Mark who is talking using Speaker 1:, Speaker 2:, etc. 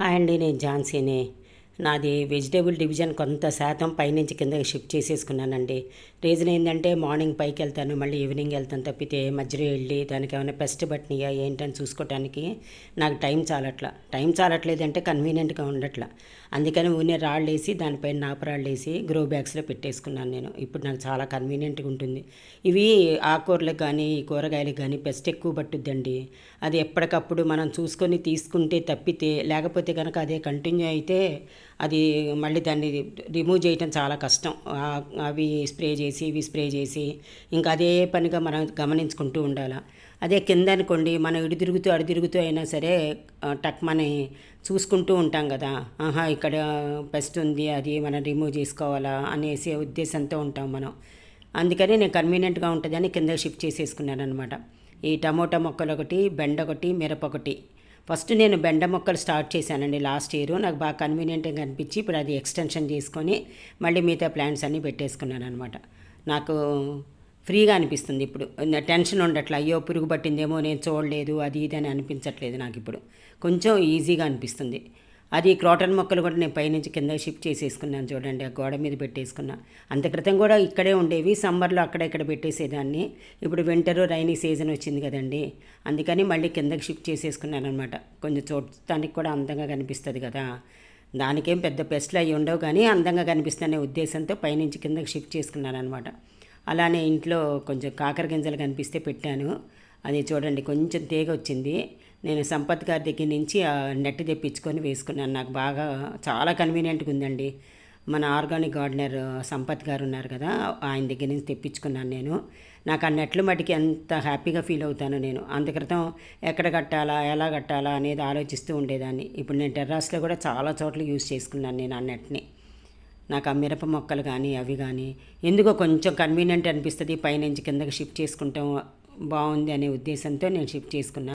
Speaker 1: Hi అండి నేను ఝాన్సీని. నాది వెజిటేబుల్ డివిజన్ కొంత శాతం పైనుంచి కిందకి షిఫ్ట్ చేసేసుకున్నానండి. రీజన్ ఏంటంటే మార్నింగ్ పైకి వెళ్తాను మళ్ళీ ఈవినింగ్ వెళ్తాను తప్పితే మధ్యలో వెళ్ళి దానికి ఏమైనా పెస్ట్ పట్టినాయా ఏంటని చూసుకోవటానికి నాకు టైం చాలట్లా. టైం చాలట్లేదంటే కన్వీనియంట్గా ఉండట్లా. అందుకని ఊనే రాళ్ళు వేసి దానిపైన నాపరాళ్ళు వేసి గ్రో బ్యాగ్స్లో పెట్టేసుకున్నాను నేను. ఇప్పుడు నాకు చాలా కన్వీనియంట్గా ఉంటుంది. ఇవి ఆకుకూరలకు కానీ కూరగాయలకు కానీ పెస్ట్ ఎక్కువ పట్టుద్దండి. అది ఎప్పటికప్పుడు మనం చూసుకొని తీసుకుంటే తప్పితే లేకపోతే కనుక అదే కంటిన్యూ అయితే అది మళ్ళీ దాన్ని రిమూవ్ చేయటం చాలా కష్టం. అవి స్ప్రే చేసి ఇవి స్ప్రే చేసి ఇంకా అదే పనిగా మనం గమనించుకుంటూ ఉండాలి. అదే కింద అనుకోండి మనం ఇటు తిరుగుతూ అటు తిరుగుతూ అయినా సరే టక్మని చూసుకుంటూ ఉంటాం కదా. ఆహా ఇక్కడ పెస్ట్ ఉంది అది మనం రిమూవ్ చేసుకోవాలా అనేసి ఉద్దేశంతో ఉంటాం మనం. అందుకని నేను కన్వీనియంట్గా ఉంటుందని కింద షిఫ్ట్ చేసేసుకున్నాను అనమాట ఈ టమోటా మొక్కలు ఒకటి బెండ ఒకటి మిరప ఒకటి ఫస్ట్ నేను బెండ మొక్కలు స్టార్ట్ చేశానండి లాస్ట్ ఇయర్. నాకు బాగా కన్వీనియంట్గా అనిపించి ఇప్పుడు అది ఎక్స్టెన్షన్ చేసుకొని మళ్ళీ మిగతా ప్లాంట్స్ అన్నీ పెట్టేసుకున్నాను అనమాట నాకు ఫ్రీగా అనిపిస్తుంది ఇప్పుడు. టెన్షన్ ఉండట్లే. అయ్యో పురుగు పట్టిందేమో నేను చూడలేదు అది ఇది అని అనిపించట్లేదు నాకు ఇప్పుడు. కొంచెం ఈజీగా అనిపిస్తుంది. అది క్రోటన్ మొక్కలు కూడా నేను పైనుంచి కింద షిఫ్ట్ చేసేసుకున్నాను చూడండి ఆ గోడ మీద పెట్టేసుకున్నా. అంత క్రితం కూడా ఇక్కడే ఉండేవి సమ్మర్లో అక్కడ ఇక్కడ పెట్టేసేదాన్ని. ఇప్పుడు వింటరు రైనీ సీజన్ వచ్చింది కదండి. అందుకని మళ్ళీ కిందకి షిఫ్ట్ చేసేసుకున్నాను అనమాట కొంచెం చూడటానికి కూడా అందంగా కనిపిస్తుంది కదా. దానికేం పెద్ద పెస్ట్లు అవి ఉండవు కానీ అందంగా కనిపిస్తుందనే ఉద్దేశంతో పైనుంచి కిందకి షిఫ్ట్ చేసుకున్నాను అనమాట అలానే ఇంట్లో కొంచెం కాకర గింజలు కనిపిస్తే పెట్టాను. అది చూడండి కొంచెం తీగ వచ్చింది. నేను సంపత్ గారి దగ్గర నుంచి ఆ నెట్ తెప్పించుకొని వేసుకున్నాను. నాకు బాగా చాలా కన్వీనియంట్గా ఉందండి మన ఆర్గానిక్ గార్డెనర్ సంపత్ గారు ఉన్నారు కదా ఆయన దగ్గర నుంచి తెప్పించుకున్నాను నేను. నాకు ఆ నెట్లు మటుకి ఎంత హ్యాపీగా ఫీల్ అవుతాను నేను. అంత క్రితం ఎక్కడ కట్టాలా ఎలా కట్టాలా అనేది ఆలోచిస్తూ ఉండేదాన్ని. ఇప్పుడు నేను టెర్రాస్లో కూడా చాలా చోట్ల యూజ్ చేసుకున్నాను నేను ఆ నెట్ని. నాకు ఆ మిరప మొక్కలు కానీ అవి కానీ ఎందుకో కొంచెం కన్వీనియంట్ అనిపిస్తుంది. పైనుంచి కిందకి షిఫ్ట్ చేసుకుంటాం. బాగుంది అనే ఉద్దేశంతో నేను షిఫ్ట్ చేసుకున్నాను.